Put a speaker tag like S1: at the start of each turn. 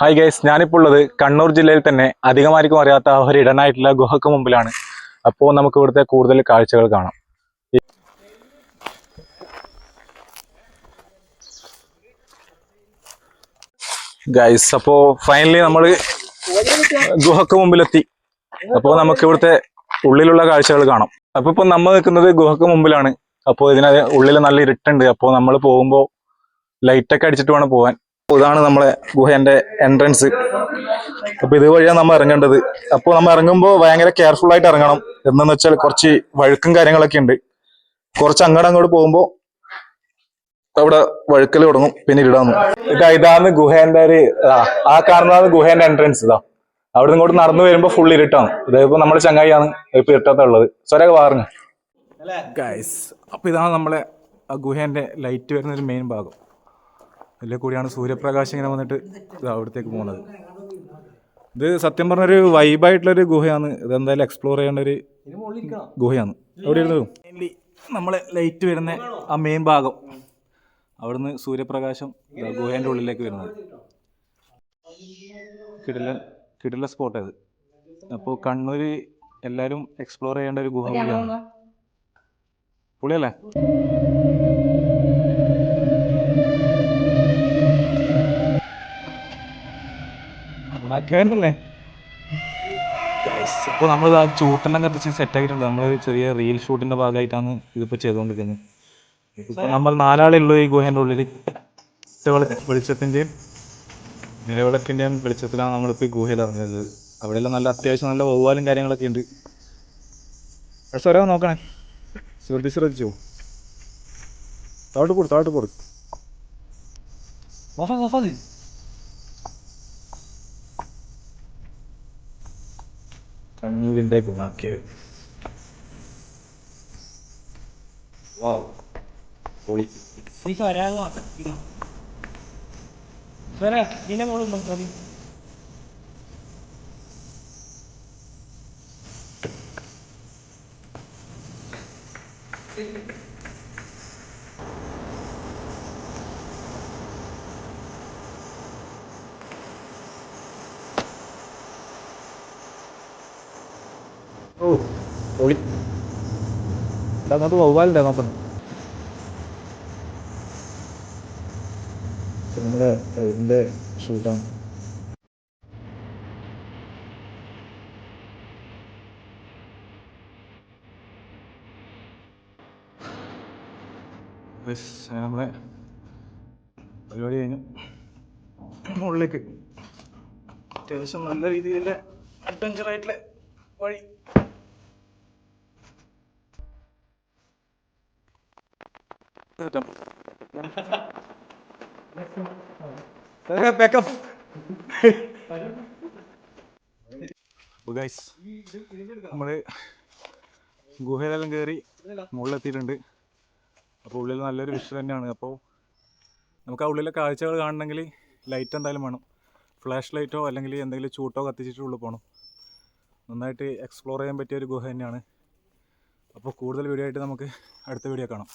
S1: Hi guys ഞാനിപ്പോൾ ഉള്ളത് കണ്ണൂർ ജില്ലയിൽ തന്നെ അധികമാർക്കും അറിയാത്ത ഒരു ഇടനായിട്ടുള്ള ഗുഹക്ക് മുമ്പിലാണ്. അപ്പോൾ നമുക്ക് ഇവിടുത്തെ കൂടുതൽ കാഴ്ചകൾ കാണാം. ഗൈസ് അപ്പോ ഫൈനലി നമ്മൾ ഗുഹക്ക് മുമ്പിലെത്തി. അപ്പോ നമുക്ക് ഇവിടുത്തെ ഉള്ളിലുള്ള കാഴ്ചകൾ കാണാം. അപ്പോൾ ഇപ്പോൾ നമ്മൾ നിൽക്കുന്നത് ഗുഹക്ക് മുമ്പിലാണ്. അപ്പോൾ ഇതിന് ഉള്ളിൽ നല്ല ഇരുട്ടുണ്ട്. അപ്പോൾ നമ്മൾ പോകുമ്പോൾ ലൈറ്റൊക്കെ അടിച്ചിട്ട് വേണം അപ്പോൾ ഇതാണ് നമ്മളെ ഗുഹേന്റെ എൻട്രൻസ് അപ്പൊ ഇതുവഴിയാണ് നമ്മൾ ഇറങ്ങേണ്ടത്. അപ്പോൾ നമ്മൾ ഇറങ്ങുമ്പോൾ ഭയങ്കര കെയർഫുൾ ആയിട്ട് ഇറങ്ങണം. എന്തെന്ന് വെച്ചാൽ കുറച്ച് വഴുക്കും കാര്യങ്ങളൊക്കെ ഉണ്ട്. കുറച്ച് അങ്ങോട്ട് അങ്ങോട്ട് പോകുമ്പോൾ അവിടെ വഴുക്കൽ തുടങ്ങും. പിന്നെ ഇടാന്ന് ഇതാ ഇതാണ് ഗുഹേന്റെ ഒരു ആ, കാരണമാണ് കാണുന്നതാണ് ഗുഹേന്റെ എൻട്രൻസ് ഇതാ. അവിടെ ഇങ്ങോട്ട് നടന്നു വരുമ്പോൾ ഫുൾ ഇരുട്ടാണ്. ഇതിപ്പോ നമ്മൾ ചങ്ങായിയാണ് ഇപ്പൊ ഇരുട്ടത്തുള്ളത് സ്വരൊക്കെ പറഞ്ഞു ഗൈസ് അപ്പൊ ഇതാണ് നമ്മളെ ആ ഗുഹേന്റെ ലൈറ്റ് വരുന്ന ഒരു മെയിൻ ഭാഗം. അതിലെ കൂടിയാണ് സൂര്യപ്രകാശം ഇങ്ങനെ വന്നിട്ട് ഇതാ അവിടത്തേക്ക് പോകുന്നത് ഇത് സത്യം പറഞ്ഞൊരു വൈബായിട്ടുള്ളൊരു ഗുഹയാണ്. ഇത് എന്തായാലും എക്സ്പ്ലോർ ചെയ്യേണ്ട ഒരു ഗുഹയാണ്. അവിടെ ഇരുന്നു മെയിൻലി നമ്മളെ ലൈറ്റ് വരുന്ന ആ മെയിൻ ഭാഗം. അവിടുന്ന് സൂര്യപ്രകാശം ഗുഹേന്റെ ഉള്ളിലേക്ക് വരുന്നത്. കിടില കിടില സ്പോട്ട് അത് അപ്പോൾ കണ്ണൂർ എല്ലാവരും എക്സ്പ്ലോർ ചെയ്യേണ്ട ഒരു ഗുഹ പുള്ളിയല്ലേ? ഉണ്ടാക്കിയായിരുന്നല്ലേ ഇപ്പോൾ നമ്മൾ ആ ചൂട്ടെണ്ണം കത്തിച്ച് സെറ്റ് ആക്കിയിട്ടുണ്ട്. നമ്മൾ ചെറിയ റീൽ ഷൂട്ടിന്റെ ഭാഗമായിട്ടാണ് ഇതിപ്പോ ചെയ്തുകൊണ്ടിരിക്കുന്നത് ഇപ്പോൾ നമ്മൾ നാലാളേ ഉള്ളൂ ഈ ഗുഹേന്റെ ഉള്ളിൽ വെളിച്ചത്തിന്റെയും വെളിച്ചത്തിന്റെയും നിലവിളക്കിന്റെയും വെളിച്ചത്തിലാണ് നമ്മളിപ്പോൾ ഈ ഗുഹയിൽ ഇറങ്ങിയത് അവിടെയെല്ലാം നല്ല അത്യാവശ്യം നല്ല വവ്വാലും കാര്യങ്ങളൊക്കെ ഉണ്ട്. സ്വരം നോക്കണേ. ശ്രദ്ധി ശ്രദ്ധിച്ചു? താഴോട്ട് കൊടു താഴോട്ട് കൊടു നോക്കാം നോക്കാം കണ്ണൂരിന്റെ ഗുണാക്കിയത് വാവ്. പൊളി
S2: നീ വരാതെ നോക്കാം വരാ. നിന്നെ
S1: ഓ പൊളി അത് വവ്വാലുണ്ടേ നോക്കുന്നു നമ്മുടെ ഇതിന്റെ ഷൂട്ടാണ്. നമ്മളെ പരിപാടി കഴിഞ്ഞു. മുകളിലേക്ക്. അത്യാവശ്യം നല്ല രീതിയിലുള്ള അഡ്വഞ്ചർ ആയിട്ടുള്ള വഴി ബാക്കപ്പ് ഗൈസ് നമ്മൾ ഗുഹയിലെല്ലാം കയറി മുകളിലെത്തിയിട്ടുണ്ട്. അപ്പോൾ ഉള്ളിൽ നല്ലൊരു വിഷയം തന്നെയാണ്. അപ്പോൾ നമുക്ക് ആ ഉള്ളിലെ കാഴ്ചകൾ കാണണമെങ്കിൽ ലൈറ്റ് എന്തായാലും വേണം. ഫ്ലാഷ് ലൈറ്റോ അല്ലെങ്കിൽ എന്തെങ്കിലും ചൂട്ടോ കത്തിച്ചിട്ട് ഉള്ളിൽ പോകണം നന്നായിട്ട് എക്സ്പ്ലോർ ചെയ്യാൻ പറ്റിയ ഒരു ഗുഹ തന്നെയാണ്. അപ്പോൾ കൂടുതൽ വീഡിയോ ആയിട്ട് നമുക്ക് അടുത്ത വീഡിയോ കാണാം.